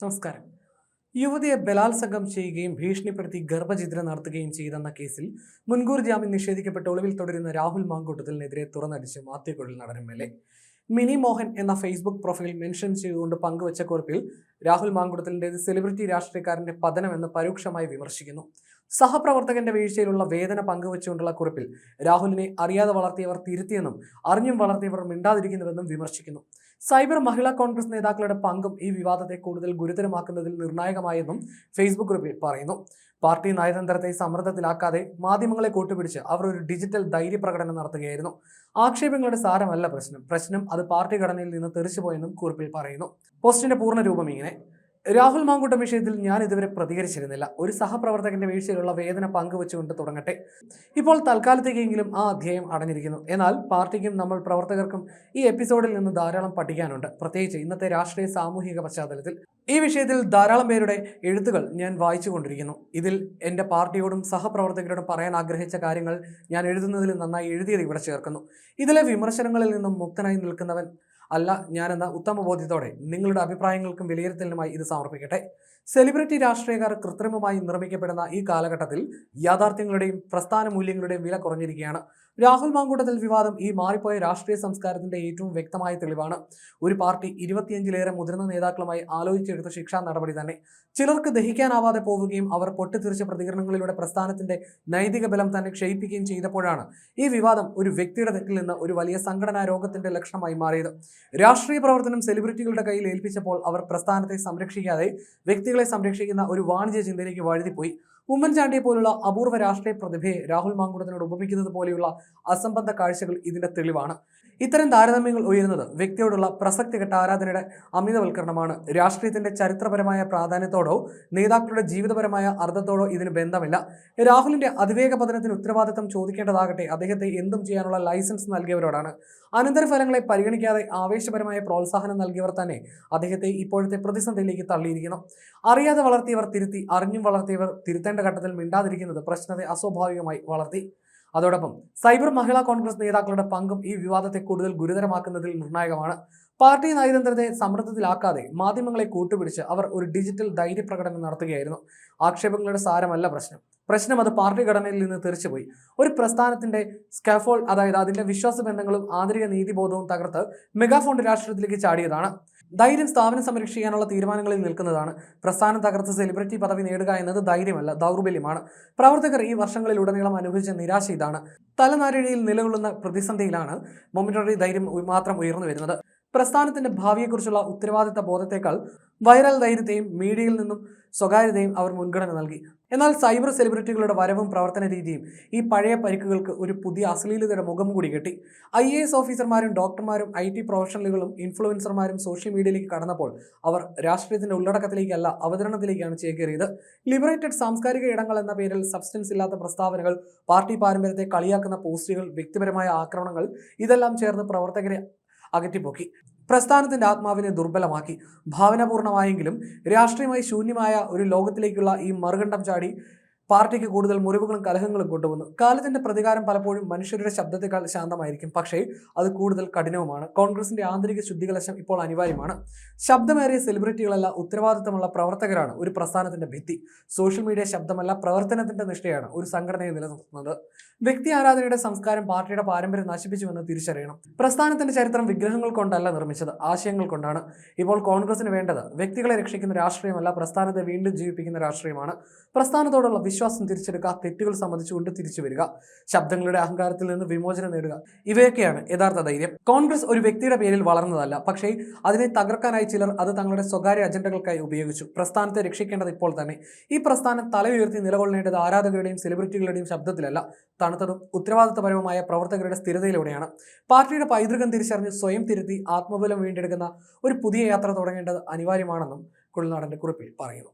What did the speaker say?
നമസ്കാരം. യുവതിയെ ബലാത്സംഗം ചെയ്യുകയും ഭീഷണിപ്പെടുത്തി ഗർഭഛിദ്രം നടത്തുകയും ചെയ്തെന്ന കേസിൽ മുൻകൂർ ജാമ്യം നിഷേധിക്കപ്പെട്ട് ഒളിവിൽ തുടരുന്ന Rahul മാങ്കൂട്ടത്തിനെതിരെ തുറന്നടിച്ച് Mathew Kuzhalnadan M L A. Mini Mohan എന്ന ഫേസ്ബുക്ക് പ്രൊഫൈൽ മെൻഷൻ ചെയ്തുകൊണ്ട് പങ്കുവച്ച കുറിപ്പിൽ രാഹുൽ മാങ്കുടത്തിലിന്റെ സെലിബ്രിറ്റി രാഷ്ട്രീയക്കാരന്റെ പതനമെന്ന് പരോക്ഷമായി വിമർശിക്കുന്നു. സഹപ്രവർത്തകന്റെ വീഴ്ചയിലുള്ള വേദന പങ്കുവച്ചുകൊണ്ടുള്ള കുറിപ്പിൽ രാഹുലിനെ അറിയാതെ വളർത്തിയവർ തിരുത്തിയെന്നും അറിഞ്ഞും വളർത്തിയവർ മിണ്ടാതിരിക്കുന്നുവെന്നും വിമർശിക്കുന്നു. സൈബർ മഹിളാ കോൺഗ്രസ് നേതാക്കളുടെ പങ്കും ഈ വിവാദത്തെ കൂടുതൽ ഗുരുതരമാക്കുന്നതിൽ നിർണായകമായെന്നും ഫേസ്ബുക്ക് ഗ്രൂപ്പിൽ പറയുന്നു. പാർട്ടി നയതന്ത്രത്തെ സമ്മർദ്ദത്തിലാക്കാതെ മാധ്യമങ്ങളെ കൂട്ടുപിടിച്ച് അവർ ഒരു ഡിജിറ്റൽ ധൈര്യപ്രകടനം നടത്തുകയായിരുന്നു. ആക്ഷേപങ്ങളുടെ സാരമല്ല പ്രശ്നം. പ്രശ്നം അത് പാർട്ടി ഘടനയിൽ നിന്ന് തെറിച്ചുപോയെന്നും കുറിപ്പിൽ പറയുന്നു. പോസ്റ്റിന്റെ പൂർണ രൂപം ഇങ്ങനെ. രാഹുൽ മാങ്കൂട്ടം വിഷയത്തിൽ ഞാൻ ഇതുവരെ പ്രതികരിച്ചിരുന്നില്ല. ഒരു സഹപ്രവർത്തകന്റെ വീഴ്ചയിലുള്ള വേദന പങ്കുവെച്ചുകൊണ്ട് തുടങ്ങട്ടെ. ഇപ്പോൾ തൽക്കാലത്തേക്കെങ്കിലും ആ അധ്യായം അടഞ്ഞിരിക്കുന്നു. എന്നാൽ പാർട്ടിക്കും നമ്മൾ പ്രവർത്തകർക്കും ഈ എപ്പിസോഡിൽ നിന്ന് ധാരാളം പഠിക്കാനുണ്ട്. പ്രത്യേകിച്ച് ഇന്നത്തെ രാഷ്ട്രീയ സാമൂഹിക പശ്ചാത്തലത്തിൽ. ഈ വിഷയത്തിൽ ധാരാളം പേരുടെ എഴുത്തുകൾ ഞാൻ വായിച്ചുകൊണ്ടിരിക്കുന്നു. ഇതിൽ എന്റെ പാർട്ടിയോടും സഹപ്രവർത്തകരോടും പറയാൻ ആഗ്രഹിച്ച കാര്യങ്ങൾ ഞാൻ എഴുതുന്നതിൽ നന്നായി എഴുതിയത് ഇവിടെ ചേർക്കുന്നു. ഇതിലെ വിമർശനങ്ങളിൽ നിന്നും മുക്തനായി നിൽക്കുന്നവൻ അല്ല ഞാനെന്ന ഉത്തമ ബോധ്യത്തോടെ നിങ്ങളുടെ അഭിപ്രായങ്ങൾക്കും വിലയിരുത്തലിനുമായി ഇത് സമർപ്പിക്കട്ടെ. സെലിബ്രിറ്റി രാഷ്ട്രീയക്കാർ കൃത്രിമമായി നിർമ്മിക്കപ്പെടുന്ന ഈ കാലഘട്ടത്തിൽ യാഥാർത്ഥ്യങ്ങളുടെയും പ്രസ്ഥാന മൂല്യങ്ങളുടെയും വില കുറഞ്ഞിരിക്കുകയാണ്. രാഹുൽ മാങ്കൂട്ടത്തിൽ വിവാദം ഈ മാറിപ്പോയ രാഷ്ട്രീയ സംസ്കാരത്തിന്റെ ഏറ്റവും വ്യക്തമായ തെളിവാണ്. ഒരു പാർട്ടി ഇരുപത്തിയഞ്ചിലേറെ മുതിർന്ന നേതാക്കളുമായി ആലോചിച്ചെടുത്ത ശിക്ഷാ നടപടി തന്നെ. ചിലർക്ക് ദഹിക്കാനാവാതെ പോവുകയും അവർ പൊട്ടിത്തെറിച്ച പ്രതികരണങ്ങളിലൂടെ പ്രസ്ഥാനത്തിന്റെ നൈതിക ബലം തന്നെ ക്ഷയിപ്പിക്കുകയും ചെയ്തപ്പോഴാണ് ഈ വിവാദം ഒരു വ്യക്തിയുടെ തെറ്റിൽ നിന്ന് ഒരു വലിയ സംഘടനാ രോഗത്തിന്റെ ലക്ഷണമായി മാറിയത്. രാഷ്ട്രീയ പ്രവർത്തനം സെലിബ്രിറ്റികളുടെ കയ്യിൽ ഏൽപ്പിച്ചപ്പോൾ അവർ പ്രസ്ഥാനത്തെ സംരക്ഷിക്കാതെ വ്യക്തികളെ സംരക്ഷിക്കുന്ന ഒരു വാണിജ്യ ചിന്തയിലേക്ക് വഴുതിപ്പോയി. ഉമ്മൻചാണ്ടിയെ പോലുള്ള അപൂർവ രാഷ്ട്രീയ പ്രതിഭയെ രാഹുൽ മാങ്കുടത്തിനോട് ഉപമിക്കുന്നത് പോലെയുള്ള അസംബന്ധ കാഴ്ചകൾ ഇതിന്റെ തെളിവാണ്. ഇത്തരം താരതമ്യങ്ങൾ ഉയരുന്നത് വ്യക്തിയോടുള്ള പ്രസക്തി കെട്ട ആരാധനയുടെ അമിതവൽക്കരണമാണ്. രാഷ്ട്രീയത്തിന്റെ ചരിത്രപരമായ പ്രാധാന്യത്തോടോ നേതാക്കളുടെ ജീവിതപരമായ അർത്ഥത്തോടോ ഇതിന് ബന്ധമില്ല. രാഹുലിന്റെ അതിവേഗ പതനത്തിന് ഉത്തരവാദിത്തം ചോദിക്കേണ്ടതാകട്ടെ അദ്ദേഹത്തെ എന്തും ചെയ്യാനുള്ള ലൈസൻസ് നൽകിയവരോടാണ്. അനന്തരഫലങ്ങളെ പരിഗണിക്കാതെ ആവേശപരമായ പ്രോത്സാഹനം നൽകിയവർ തന്നെ അദ്ദേഹത്തെ ഇപ്പോഴത്തെ പ്രതിസന്ധിയിലേക്ക് തള്ളിയിരിക്കുന്നു. അറിയാതെ വളർത്തിയവർ തിരുത്തി അറിഞ്ഞും വളർത്തിയവർ തിരുത്തേണ്ട ഘട്ടത്തിൽ മിണ്ടാതിരിക്കുന്നത് പ്രശ്നത്തെ അസ്വാഭാവികമായി വളർത്തി. അതോടൊപ്പം സൈബർ മഹിളാ കോൺഗ്രസ് നേതാക്കളുടെ പങ്കും ഈ വിവാദത്തെ കൂടുതൽ ഗുരുതരമാക്കുന്നതിൽ നിർണായകമാണ്. പാർട്ടി നയതന്ത്രത്തെ സമ്മർദ്ദത്തിലാക്കാതെ മാധ്യമങ്ങളെ കൂട്ടുപിടിച്ച് അവർ ഒരു ഡിജിറ്റൽ ധൈര്യപ്രകടനം നടത്തുകയായിരുന്നു. ആക്ഷേപങ്ങളുടെ സാരമല്ല പ്രശ്നം. പ്രശ്നം അത് പാർട്ടി ഘടനയിൽ നിന്ന് തെറിച്ചുപോയി. ഒരു പ്രസ്ഥാനത്തിന്റെ സ്കാഫോൾഡ് അതായത് അതിന്റെ വിശ്വാസ ബന്ധങ്ങളും ആന്തരിക നീതിബോധവും തകർത്ത് മെഗാഫോണ്ട് രാഷ്ട്രീയത്തിലേക്ക് ചാടിയതാണ്. ധൈര്യം സ്ഥാപനം സംരക്ഷിക്കാനുള്ള തീരുമാനങ്ങളിൽ നിൽക്കുന്നതാണ്. പ്രസ്ഥാനം തകർത്ത് സെലിബ്രിറ്റി പദവി നേടുക എന്നത് ധൈര്യമല്ല ദൗർബല്യമാണ്. പ്രവർത്തകർ ഈ വർഷങ്ങളിലുടനീളം അനുഭവിച്ച നിരാശ ഇതാണ്. തലനാരിഴയിൽ നിലകൊള്ളുന്ന പ്രതിസന്ധിയിലാണ് മൊമിറ്ററി ധൈര്യം മാത്രം ഉയർന്നു വരുന്നത്. പ്രസ്ഥാനത്തിന്റെ ഭാവിയെക്കുറിച്ചുള്ള ഉത്തരവാദിത്ത ബോധത്തെക്കാൾ വൈറൽ ധൈര്യത്തെയും മീഡിയയിൽ നിന്നും സ്വകാര്യതയും അവർ മുൻഗണന നൽകി. എന്നാൽ സൈബർ സെലിബ്രിറ്റികളുടെ വരവും പ്രവർത്തന രീതിയും ഈ പഴയ പരിക്കുകൾക്ക് ഒരു പുതിയ അശ്ലീലതയുടെ മുഖം കൂടി കെട്ടി. ഐ എ എസ് ഓഫീസർമാരും ഡോക്ടർമാരും ഐ ടി പ്രൊഫഷണലുകളും ഇൻഫ്ലുവൻസർമാരും സോഷ്യൽ മീഡിയയിലേക്ക് കടന്നപ്പോൾ അവർ രാഷ്ട്രീയത്തിന്റെ ഉള്ളടക്കത്തിലേക്കല്ല അവതരണത്തിലേക്കാണ് ചേക്കേറിയത്. ലിബറേറ്റഡ് സാംസ്കാരിക ഇടങ്ങൾ എന്ന പേരിൽ സബ്സ്റ്റൻസ് ഇല്ലാത്ത പ്രസ്താവനകൾ പാർട്ടി പാരമ്പര്യത്തെ കളിയാക്കുന്ന പോസ്റ്റുകൾ വ്യക്തിപരമായ ആക്രമണങ്ങൾ ഇതെല്ലാം ചേർന്ന് പ്രവർത്തകരെ അകറ്റിപ്പോക്കി. പ്രസ്ഥാനത്തിന്റെ ആത്മാവിനെ ദുർബലമാക്കി. ഭാവനാപൂർണമായെങ്കിലും രാഷ്ട്രീയമായി ശൂന്യമായ ഒരു ലോകത്തിലേക്കുള്ള ഈ മറുകണ്ഠം ചാടി പാർട്ടിക്ക് കൂടുതൽ മുറിവുകളും കലഹങ്ങളും കൊണ്ടുവന്നു. കാലത്തിന്റെ പ്രതികാരം പലപ്പോഴും മനുഷ്യരുടെ ശബ്ദത്തെക്കാൾ ശാന്തമായിരിക്കും. പക്ഷേ അത് കൂടുതൽ കഠിനവുമാണ്. കോൺഗ്രസിന്റെ ആന്തരിക ശുദ്ധികലശം ഇപ്പോൾ അനിവാര്യമാണ്. ശബ്ദമേറിയ സെലിബ്രിറ്റികളല്ല ഉത്തരവാദിത്തമുള്ള പ്രവർത്തകരാണ്. ഒരു പ്രസ്ഥാനത്തിന്റെ ഭിത്തി. സോഷ്യൽ മീഡിയ ശബ്ദമല്ല പ്രവർത്തനത്തിന്റെ നിഷ്ഠയാണ് ഒരു സംഘടനയെ നിലനിർത്തുന്നത് വ്യക്തി ആരാധനയുടെ സംസ്കാരം പാർട്ടിയുടെ പാരമ്പര്യം നശിപ്പിച്ചുവെന്ന് തിരിച്ചറിയണം. പ്രസ്ഥാനത്തിന്റെ ചരിത്രം വിഗ്രഹങ്ങൾ കൊണ്ടല്ല നിർമ്മിച്ചത് ആശയങ്ങൾ കൊണ്ടാണ്. ഇപ്പോൾ കോൺഗ്രസിന് വേണ്ടത് വ്യക്തികളെ രക്ഷിക്കുന്ന രാഷ്ട്രീയമല്ല പ്രസ്ഥാനത്തെ വീണ്ടും ജീവിപ്പിക്കുന്ന രാഷ്ട്രീയമാണ്. പ്രസ്ഥാനത്തോടുള്ള വിശ്വാസം തിരിച്ചെടുക്കുക തെറ്റുകൾ സംബന്ധിച്ചുകൊണ്ട് തിരിച്ചു വരിക ശബ്ദങ്ങളുടെ അഹങ്കാരത്തിൽ നിന്ന് വിമോചനം നേടുക ഇവയൊക്കെയാണ് യഥാർത്ഥ ധൈര്യം. കോൺഗ്രസ് ഒരു വ്യക്തിയുടെ പേരിൽ വളർന്നതല്ല പക്ഷേ അതിനെ തകർക്കാനായി ചിലർ അത് തങ്ങളുടെ സ്വകാര്യ അജണ്ടകൾക്കായി ഉപയോഗിച്ചു. പ്രസ്ഥാനത്തെ രക്ഷിക്കേണ്ടത് ഇപ്പോൾ തന്നെ. ഈ പ്രസ്ഥാനം തല ഉയർത്തി നിലകൊള്ളേണ്ടത് ആരാധകരുടെയും സെലിബ്രിറ്റികളുടെയും ശബ്ദത്തിലല്ല. തണുത്തതും ഉത്തരവാദിത്തപരവുമായ പ്രവർത്തകരുടെ സ്ഥിരതയിലൂടെയാണ്. പാർട്ടിയുടെ പൈതൃകം തിരിച്ചറിഞ്ഞ് സ്വയം തിരുത്തി ആത്മബലം വീണ്ടെടുക്കുന്ന ഒരു പുതിയ യാത്ര തുടങ്ങേണ്ടത് അനിവാര്യമാണെന്നും കുഴൽനാടന്റെ കുറിപ്പിൽ പറയുന്നു.